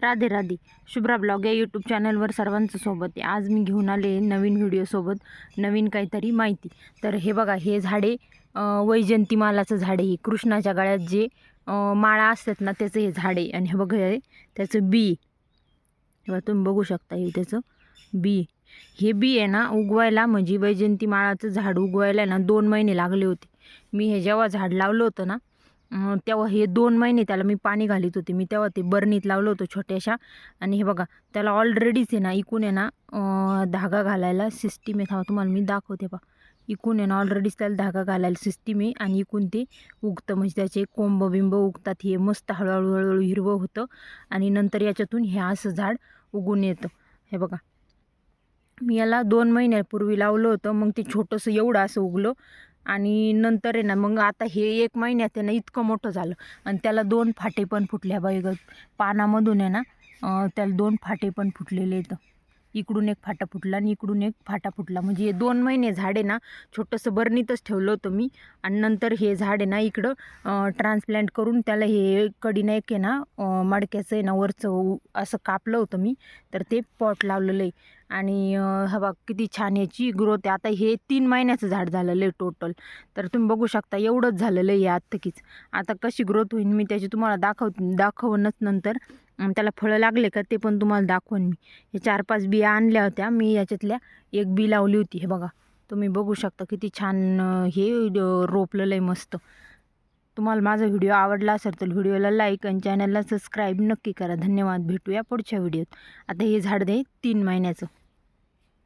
Radhe Radhe. Shubhra blog या YouTube चॅनलवर सर्वांचं सोबत आहे. आज मी घेऊन आले नवीन व्हिडिओसोबत नवीन काहीतरी माहिती. तर हे बघा हे झाडे अं, वैजंती मालाचं झाड आहे. हे कृष्णाच्या गळ्यात जे माळा असतात ना त्याचं हे झाडे आणि हे बघा हे त्याचं बी बघा तुम्ही बघू शकता हे त्याचं बी हे बी आहे ना उगवायला म्हणजे वैजंती माळाचं झाड उगवायला ना दोन महिने लागले होते. मी हे जेव्हा झाड लावलं होतं ना तेव्हा हे दोन महिने त्याला मी पाणी घालीत होते. मी तेव्हा ते बरणीत लावलं होतं छोट्याशा. आणि हे बघा त्याला ऑलरेडीच आहे ना इकून आहे ना धागा घालायला सिस्टीम आहे. हा तुम्हाला मी दाखवते बा इकून आहे ना ऑलरेडीच त्याला धागा घालायला सिस्टीम आहे. आणि इकून ते उगतं म्हणजे त्याचे कोंब बिंब उगतात. हे मस्त हळूहळू हळूहळू हिरवं होतं. आणि नंतर याच्यातून हे असं झाड उगून येतं. हे बघा. मी याला दोन महिन्यापूर्वी लावलं होतं. मग ते छोटंसं एवढं असं उगलं. आणि नंतर आहे ना मग आता हे एक महिन्यात आहे ना इतकं मोठं झालं. आणि त्याला दोन फाटे पण फुटल्या बाई पानामधून आहे ना त्याला दोन फाटे पण फुटलेले आहेत. इकडून एक फाटा फुटला आणि इकडून एक फाटा फुटला. म्हणजे हे दोन महिने झाड आहे ना छोटंसं बरणीतच ठेवलं होतं मी. आणि नंतर हे झाड आहे ना इकडं ट्रान्सप्लांट करून त्याला हे कडीनं एक आहे ना मडक्याचं आहे ना वरचं असं कापलं होतं मी. तर ते पॉट लावलेलं आहे. आणि हवा किती छान याची ग्रोथ आहे. आता हे तीन महिन्याचं झाड झालेलं आहे टोटल तर तुम्ही बघू शकता एवढंच झालेलं आहे आत्ताकीच. आता कशी ग्रोथ होईल मी त्याची तुम्हाला दाखव दाखवूनच नंतर. त्याला फळं लागले का ते पण तुम्हाला दाखवून मी. हे चार पाच बिया आणल्या होत्या. मी याच्यातल्या एक बी लावली होती. हे बघा तुम्ही बघू शकता किती छान हे रोपलेलं आहे मस्त. तुम्हाला माझा व्हिडिओ आवडला असेल तर व्हिडिओला लाईक आणि चॅनलला सबस्क्राईब नक्की करा. धन्यवाद. भेटूया पुढच्या व्हिडिओत. आता हे झाड दे तीन महिन्याचं.